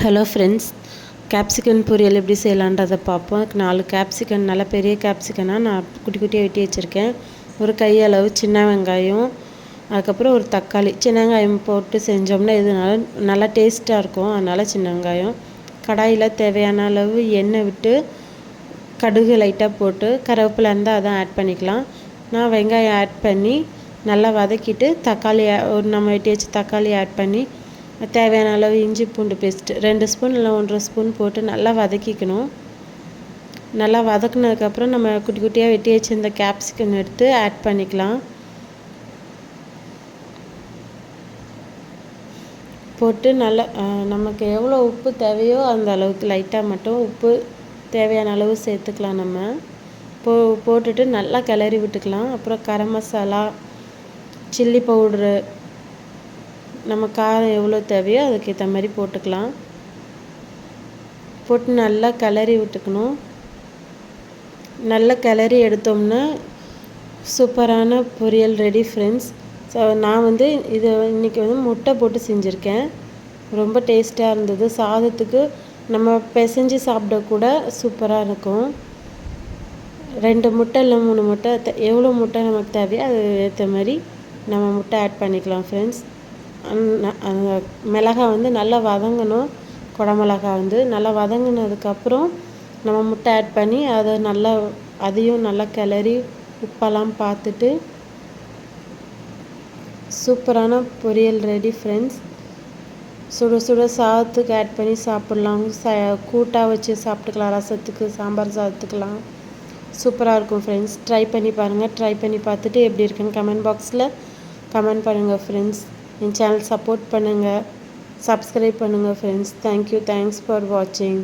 Hello friends capsicum பொரியல் எப்படி செய்யலான்றதை பார்ப்போம். நாலு கேப்சிகன் நல்ல பெரிய கேப்சிகனாக நான் குட்டி குட்டியாக வெட்டி வச்சுருக்கேன். ஒரு கையளவு சின்ன வெங்காயம் அதுக்கப்புறம் ஒரு தக்காளி. சின்ன வெங்காயம் போட்டு செஞ்சோம்னா எதுனாலும் நல்லா டேஸ்ட்டாக இருக்கும். அதனால் சின்ன வெங்காயம். கடாயில் தேவையான அளவு எண்ணெய் விட்டு கடுகு லைட்டாக போட்டு கருவேப்பிலை இருந்தால் அதான் ஆட் பண்ணிக்கலாம். நான் வெங்காயம் ஆட் பண்ணி நல்லா வதக்கிட்டு தக்காளி ஒரு நம்ம வெட்டி வச்சு தக்காளி ஆட் பண்ணி தேவையான அளவு இஞ்சி பூண்டு பேஸ்ட்டு ரெண்டு ஸ்பூன் இல்லை ஒன்றரை ஸ்பூன் போட்டு நல்லா வதக்கிக்கணும். நல்லா வதக்குனதுக்கப்புறம் நம்ம குட்டி குட்டியாக வெட்டி வச்சுருந்த கேப்சிகம் எடுத்து ஆட் பண்ணிக்கலாம். போட்டு நல்லா நமக்கு எவ்வளோ உப்பு தேவையோ அந்த அளவுக்கு லைட்டாக மட்டும் உப்பு தேவையான அளவு சேர்த்துக்கலாம் நம்ம. போ போட்டுட்டு நல்லா கிளறி விட்டுக்கலாம். அப்புறம் கரம் மசாலா சில்லி பவுட்ரு நம்ம காரம் எவ்வளோ தேவையோ அதுக்கேற்ற மாதிரி போட்டுக்கலாம். போட்டு நல்லா கிளறி விட்டுக்கணும். நல்லா கிளறி எடுத்தோம்னா சூப்பரான பொரியல் ரெடி ஃப்ரெண்ட்ஸ் ஸோ நான் வந்து இது இன்றைக்கி வந்து முட்டை போட்டு செஞ்சுருக்கேன். ரொம்ப டேஸ்ட்டாக இருந்தது. சாதத்துக்கு நம்ம பிசைஞ்சு சாப்பிட கூட சூப்பராக இருக்கும். ரெண்டு முட்டை இல்லை மூணு முட்டை எவ்வளோ முட்டை நமக்கு தேவையோ அது ஏற்ற மாதிரி நம்ம முட்டை ஆட் பண்ணிக்கலாம் ஃப்ரெண்ட்ஸ் மிளகாய் வந்து நல்லா வதங்கணும். குடமிளகா வந்து நல்லா வதங்கினதுக்கப்புறம் நம்ம முட்டை ஆட் பண்ணி அதை நல்லா அதையும் நல்லா கிளறி உப்பெல்லாம் பார்த்துட்டு சூப்பரான பொரியல் ரெடி ஃப்ரெண்ட்ஸ் சுட சுட சாதத்துக்கு ஆட் பண்ணி சாப்பிட்லாம். ச கூட்டாக வச்சு சாப்பிட்டுக்கலாம். ரசத்துக்கு சாம்பார் சாதத்துக்கெலாம் சூப்பராக இருக்கும் ஃப்ரெண்ட்ஸ் ட்ரை பண்ணி பாருங்கள் ட்ரை பண்ணி பார்த்துட்டு எப்படி இருக்குன்னு கமெண்ட் பாக்ஸில் கமெண்ட் பண்ணுங்கள் ஃப்ரெண்ட்ஸ் என் சேனல் சப்போர்ட் பண்ணுங்கள் சப்ஸ்கிரைப் பண்ணுங்கள் friends thank you thanks for வாட்சிங்